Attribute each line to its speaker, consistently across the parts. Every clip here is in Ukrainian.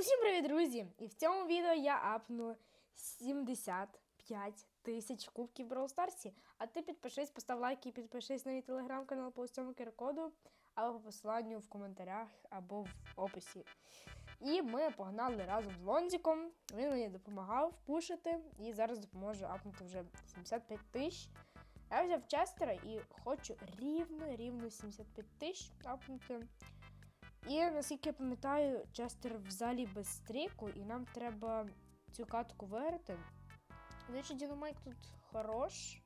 Speaker 1: Усім привіт, друзі! І в цьому відео я апну 75 тисяч кубків Brawl Старсі. А ти підпишись, постав лайк і підпишись на мій телеграм-канал по цьому QR-коду, або по посиланню в коментарях, або в описі. І ми погнали разом з Лонзіком. Він мені допомагав пушити і зараз допоможе апнути вже 75 тисяч. Я взяв Честера і хочу рівно, рівно 75 тисяч апнути. І наскільки я пам'ятаю, Честер в залі без стріку, і нам треба цю катку виграти. До речі, Дінамайк тут хорош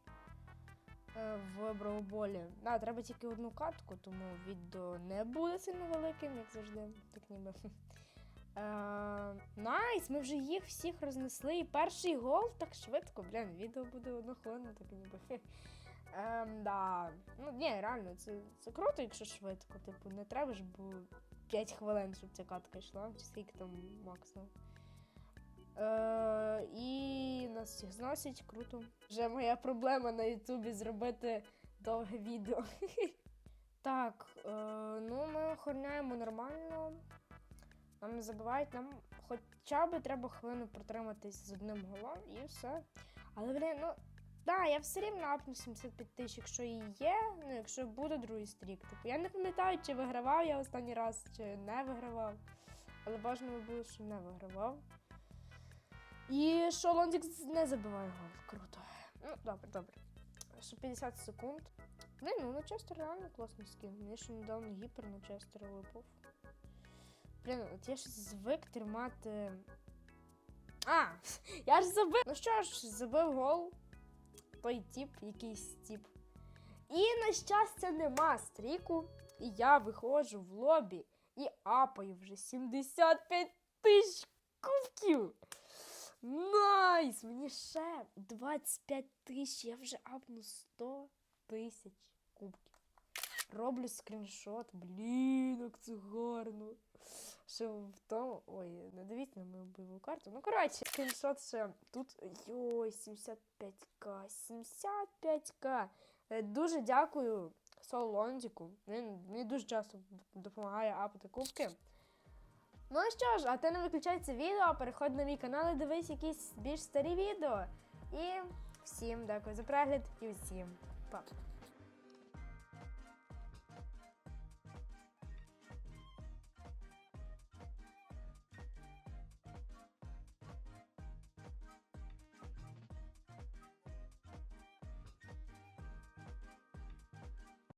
Speaker 1: е, в броуболі. Да, треба тільки одну катку, тому відео не буде сильно великим, як завжди. Так ніби. Е, Найс, ми вже їх всіх рознесли. І перший гол так швидко. Блін, відео буде одну хвилину, так ніби. Ем, да. Ну, ні, реально, це, це круто, якщо швидко. Типу, не треба ж бо 5 хвилин, щоб ця катка йшла, чи скільки там максимум. Е, і нас всіх зносять, круто. Вже моя проблема на Ютубі зробити довге відео. так, е, ну ми охороняємо нормально. Нам не забувають, нам хоча б треба хвилину протриматись з одним голом і все. Але, блін, ну. Да, я все рівно апну 75 тисяч, якщо і є, ну якщо буде другий стрік. Типу, я не пам'ятаю, чи вигравав я останній раз, чи не вигравав. Але бажано було, що не вигравав. І що Лондік не забиває гол. Круто. Ну, добре, добре. Ще 50 секунд. Блин, ну на Честер реально класний скін. Мені ще недавно гіпер на Честера випав. Блін, от я ж звик тримати. А! Я ж забив. Ну що ж, забив гол той тіп, якийсь тіп. І, на щастя, нема стріку. І я виходжу в лобі і апаю вже 75 тисяч кубків. Найс! Мені ще 25 тисяч, я вже апну 100 тисяч кубків. Роблю скріншот. Блін, як це гарно. Що в тому. Ой, не дивіться на мою бойову карту. Ну, коротше, скріншот ще тут. Йой, 75к. 75к. Е, Дуже дякую Сол Лондіку. Він мені дуже часто допомагає апати кубки. Ну що ж, а ти не виключай це відео, переходь на мій канал і дивись якісь більш старі відео. І всім дякую за перегляд і всім па.